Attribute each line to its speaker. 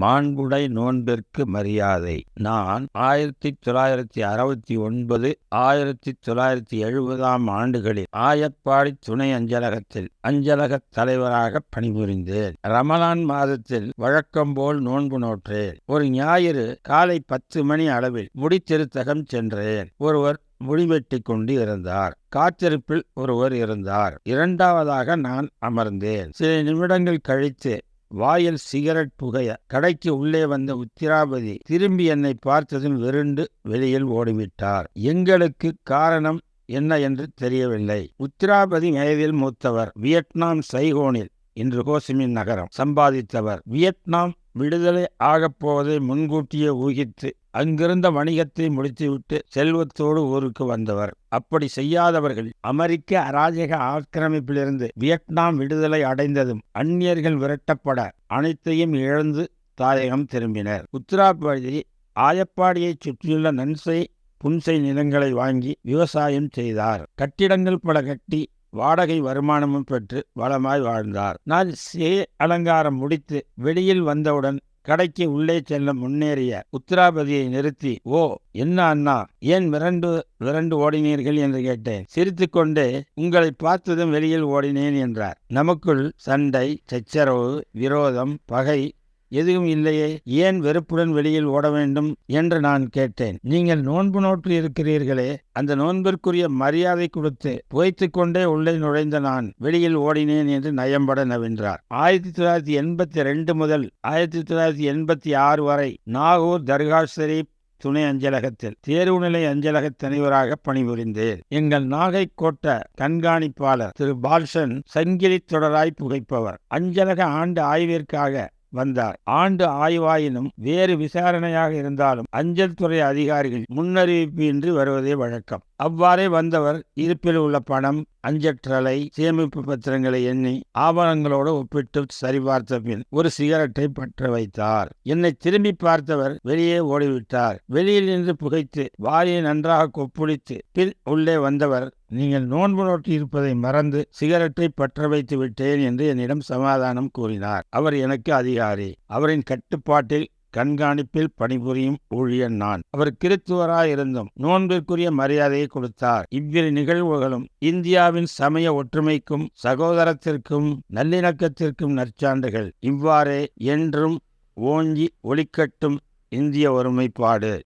Speaker 1: மாண்புடை நோன்பிற்கு மரியாதை. நான் ஆயிரத்தி தொள்ளாயிரத்தி அறுபத்தி ஒன்பது ஆயிரத்தி தொள்ளாயிரத்தி எழுபதாம் ஆண்டுகளில் ஆயப்பாடி துணை அஞ்சலகத்தில் அஞ்சலக தலைவராக பணிபுரிந்தேன். ரமலான் மாதத்தில் வழக்கம்போல் நோன்பு நோற்றேன். ஒரு ஞாயிறு காலை பத்து மணி அளவில் முடித்திருத்தகம் சென்றேன். ஒருவர் முடிவெட்டி கொண்டு இருந்தார். காத்திருப்பில் ஒருவர் இருந்தார். இரண்டாவதாக நான் அமர்ந்தேன். சில நிமிடங்கள் கழித்து வாயில் சிகரெட் புகைய கடைக்கு உள்ளே வந்த உத்திராபதி திரும்பி என்னை பார்த்ததும் விருண்டு வெளியில் ஓடிவிட்டார். எங்களுக்கு காரணம் என்ன என்று தெரியவில்லை. உத்திராபதி வயதில் மூத்தவர் வியட்நாம் சைகோனில் இன்று ஹோசிமின் நகரம் சம்பாதித்தவர். வியட்நாம் விடுதலை ஆகப் போவதை முன்கூட்டியே ஊகித்து அங்கிருந்த வணிகத்தை முடித்துவிட்டு செல்வத்தோடு ஊருக்கு வந்தவர். அப்படி செய்யாதவர்கள் அமெரிக்க அராஜக ஆக்கிரமிப்பிலிருந்து வியட்நாம் விடுதலை அடைந்ததும் அந்நியர்கள் விரட்டப்பட அனைத்தையும் இழந்து தாயகம் திரும்பினர். உத்தராபதி ஆயப்பாடியைச் சுற்றியுள்ள நன்சை புன்சை நிலங்களை வாங்கி விவசாயம் செய்தார். கட்டிடங்கள் பல கட்டி வாடகை வருமானமும் பெற்று வளமாய் வாழ்ந்தார். நான் சே அலங்காரம் முடித்து வெளியில் வந்தவுடன் கடைக்கு உள்ளே செல்ல முன்னேறிய உத்தராபதியை நிறுத்தி ஓ என்ன அண்ணா ஏன் மிரண்டு விரண்டு ஓடினீர்கள்? என்று கேட்டேன். சிரித்துக்கொண்டே உங்களை பார்த்ததும் வெளியில் ஓடினேன் என்றார். நமக்குள் சண்டை சச்சரவு விரோதம் பகை எதுவும் இல்லையே ஏன் வெறுப்புடன் வெளியில் ஓட வேண்டும் என்று நான் கேட்டேன். நீங்கள் நோன்பு நோட்டில் இருக்கிறீர்களே அந்த நோன்பிற்குரிய மரியாதை கொடுத்து புகைத்து கொண்டே உள்ளே நுழைந்த நான் வெளியில் ஓடினேன் என்று நயம்பட நவின்றார். ஆயிரத்தி தொள்ளாயிரத்தி எண்பத்தி ரெண்டு முதல் ஆயிரத்தி தொள்ளாயிரத்தி எண்பத்தி ஆறு வரை நாகூர் தர்கா ஷெரீப் துணை அஞ்சலகத்தில் தேர்வுநிலை அஞ்சலக தலைவராக பணிபுரிந்தேன். எங்கள் நாகை கோட்ட கண்காணிப்பாளர் திரு பால்சன் சங்கிலி தொடராய் புகைப்பவர். அஞ்சலக ஆண்டு ஆய்விற்காக வந்தார். ஆண்டு ஆய்வாயினும் வேறு விசாரணையாக இருந்தாலும் அஞ்சல் துறை அதிகாரிகள் முன்னறிவிப்பு இன்றி வருவதே வழக்கம். அவ்வாறே வந்தவர் இருப்பில் உள்ள பணம் அஞ்சற்றலை சேமிப்பு பத்திரங்களை எண்ணி ஆவணங்களோடு ஒப்பிட்டு சரிபார்த்த பின் ஒரு சிகரெட்டை பற்ற வைத்தார். என்னை திரும்பி பார்த்தவர் வெளியே ஓடிவிட்டார். வெளியில் நின்று புகைத்து வாரியை நன்றாக கொப்புளித்து பின் உள்ளே வந்தவர் நீங்கள் நோன்பு நோட்டி இருப்பதை மறந்து சிகரெட்டை பற்ற வைத்து விட்டேன் என்று என்னிடம் சமாதானம் கூறினார். அவர் எனக்கு அதிகாரி. அவரின் கட்டுப்பாட்டில் கண்காணிப்பில் பணிபுரியும் ஊழியன் நான். அவர் கிறித்துவராயிருந்தும் நோன்பிற்குரிய மரியாதையை கொடுத்தார். இவ்விரு நிகழ்வுகளும் இந்தியாவின் சமய ஒற்றுமைக்கும் சகோதரத்திற்கும் நல்லிணக்கத்திற்கும் நற்சான்றுகள். இவ்வாறே என்றும் ஓங்கி ஒளிக்கட்டும் இந்திய ஒருமைப்பாடு.